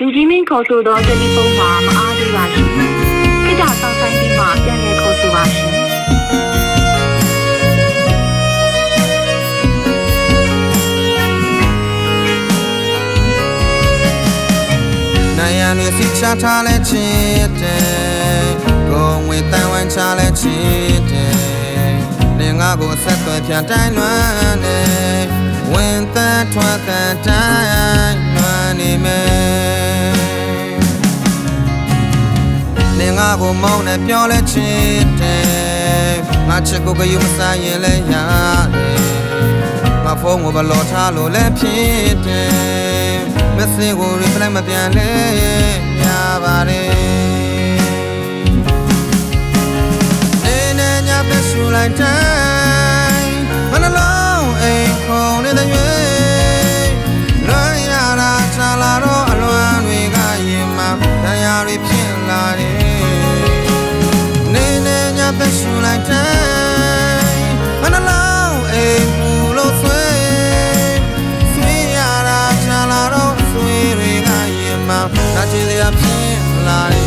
လူကြီးမင်းခေါ်ဆိုသောတယ်လီဖုန်းမှာမအားသေးပါရှင်ခိတ္တဆောင်ဆိုင်ပြီးမှပြန်လည်ခေါ်ဆိုပါရှင်နိုင်ရန်တွေစီချထားလဲချစ်တယ်ကိုယ်ဝင်တန်ဝမ်းချလဲချစ်တယ်လင်ငါကိုဆက်သွယ်ဖြန်တိုင်းလွမ်းနေဝင်သက်ထွက်သက်တိုင်း ကိုမောင်းနဲ့ပြောလဲချစ်တယ်ငါချစ်ကိုကယူမဆိုင်ရင်လဲရတယ်ငါဖုန်းကိုဘလောထားလို့လဲဖြစ်တယ်မစင်ကို reply မပြန်လဲရပါတယ်နေနေညပဲဆူလိုက်တိုင်း နာချင်စရာဖြစ်လာ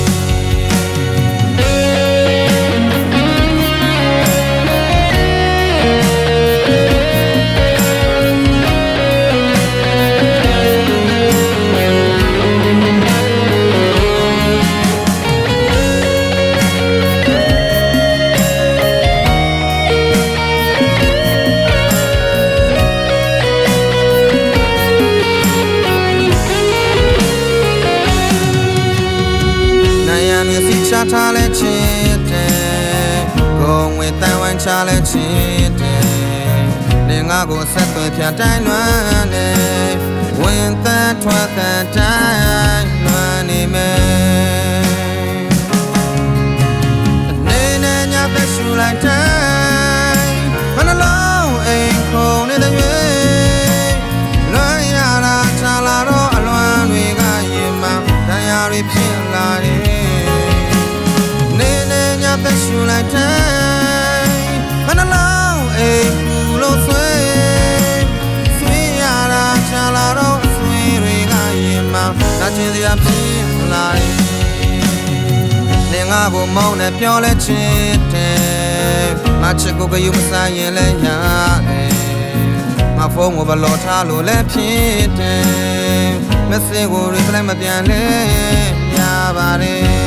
ရန်တွေစီချထားလဲချစ်တယ်ကိုယ်ဝင်တန်ဝမ်းချလဲချစ်တယ်လင်ငါကိုဆက်သွယ်ဖြတ်တိုင်းလွမ်းနေဝင်သက်ထွက်သက်တိုင်းလွမ်းနေမယ်နေနေညပဲရှူလိုက်တိုင်း နေညပဲရှူလိုက်တိုင်းမနှလုံးအိမ်မူလို့ဆွေးဆွေးရတာချလာတော့ဆွေးတွေကရင်မှနာကျင်စရာဖြစ်လာတယ်လင်ငါကိုမောင်းနဲ့ပြောလဲချစ်တယ်ငါချစ်ကိုကယူမဆိုင်ရင်လဲရတယ်ငါဖုန်းကိုဘလောထားလို့လဲဖြစ်တယ်မက်ဆေ့ကို reply မပြန်လဲရပါတယ်